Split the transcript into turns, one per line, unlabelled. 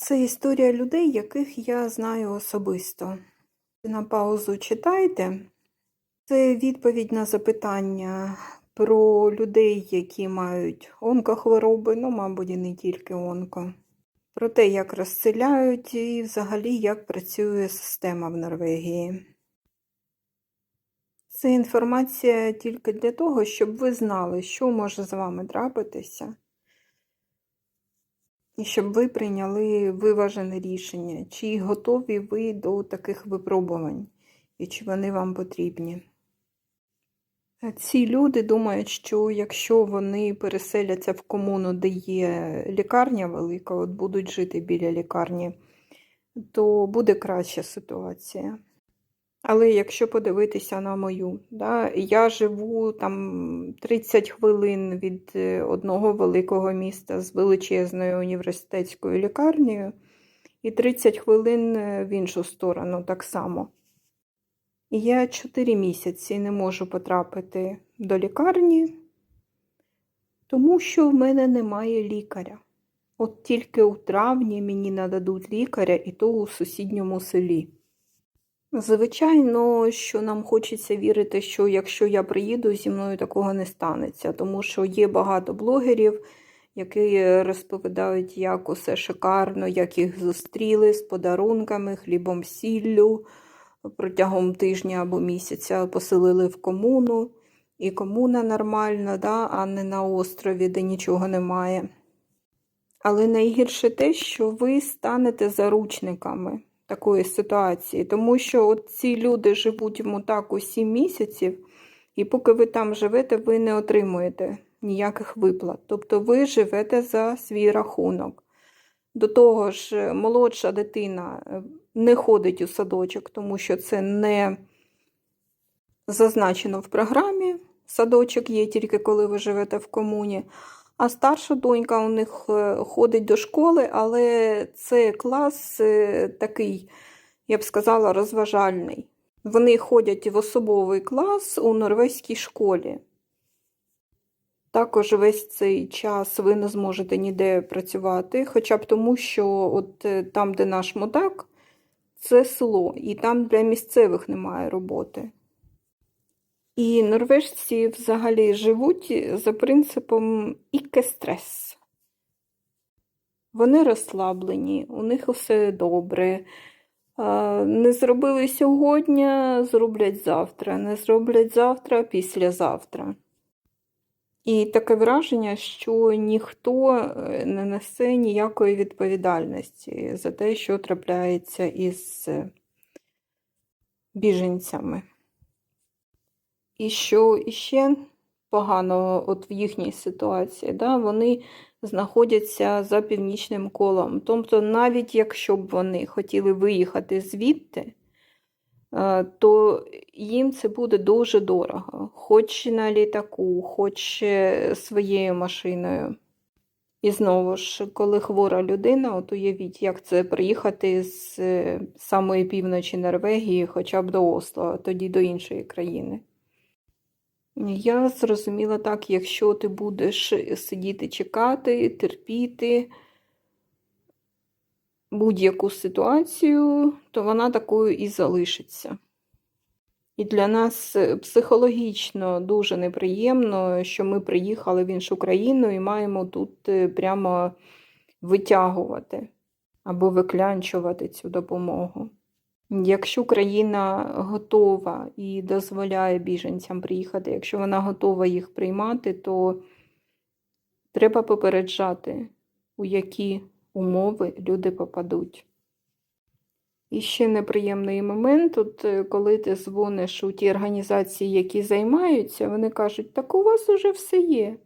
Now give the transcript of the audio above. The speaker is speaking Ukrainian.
Це історія людей, яких я знаю особисто. На паузу читайте. Це відповідь на запитання про людей, які мають онкохвороби, ну, мабуть, і не тільки онко. Про те, як розселяють і взагалі як працює система в Норвегії. Це інформація тільки для того, щоб ви знали, що може з вами трапитися, і щоб ви прийняли виважене рішення, чи готові ви до таких випробувань, і чи вони вам потрібні. Ці люди думають, що якщо вони переселяться в комуну, де є лікарня велика, от будуть жити біля лікарні, то буде краща ситуація. Але якщо подивитися на мою, да, я живу там 30 хвилин від е, одного великого міста з величезною університетською лікарнею, і 30 хвилин е, в іншу сторону так само. І я 4 місяці не можу потрапити до лікарні, тому що в мене немає лікаря. От тільки у травні мені нададуть лікаря, і то у сусідньому селі. Звичайно, що нам хочеться вірити, що якщо я приїду, зі мною такого не станеться, тому що є багато блогерів, які розповідають, як усе шикарно, як їх зустріли з подарунками, хлібом, сіллю протягом тижня або місяця поселили в комуну, і комуна нормальна, да, а не на острові, де нічого немає. Але найгірше те, що ви станете заручниками такої ситуації, тому що от ці люди живуть в мутаку 7 місяців, і поки ви там живете, ви не отримуєте ніяких виплат. Тобто ви живете за свій рахунок. До того ж, молодша дитина е, не ходить у садочок, тому що це не зазначено в програмі. Садочок є тільки коли ви живете в комуні. А старша донька у них е, ходить до школи, але це клас е, такий, я б сказала, розважальний. Вони ходять в особовий клас у норвезькій школі. Також весь цей час ви не зможете ніде працювати, хоча б тому, що от е, там, де наш мудак, це село, і там для місцевих немає роботи. І норвежці взагалі живуть за принципом ікке-стрес. Вони розслаблені, у них усе добре. Не зробили сьогодні, зроблять завтра. Не зроблять завтра, післязавтра. І таке враження, що ніхто е, не несе ніякої відповідальності за те, що трапляється із е, біженцями. І що іще погано от в їхній ситуації, да, вони знаходяться за північним колом. Тобто, навіть якщо б вони хотіли виїхати звідти, е, то їм це буде дуже дорого, хоч на літаку, хоч е, своєю машиною. І знову ж, коли хвора людина, от уявіть, як це приїхати з е, самої півночі Норвегії, хоча б до Осло, а тоді до іншої країни. Я зрозуміла так, якщо ти будеш сидіти чекати, терпіти будь-яку ситуацію, то вона такою і залишиться. І для нас психологічно дуже неприємно, що ми приїхали в іншу країну і маємо тут е, прямо витягувати або виклянчувати цю допомогу. Якщо країна готова і дозволяє біженцям приїхати, якщо вона готова їх приймати, то треба попереджати, у які умови люди попадуть. І ще неприємний момент, от е, коли ти дзвониш у ті організації, які займаються, вони кажуть, так у вас уже все є.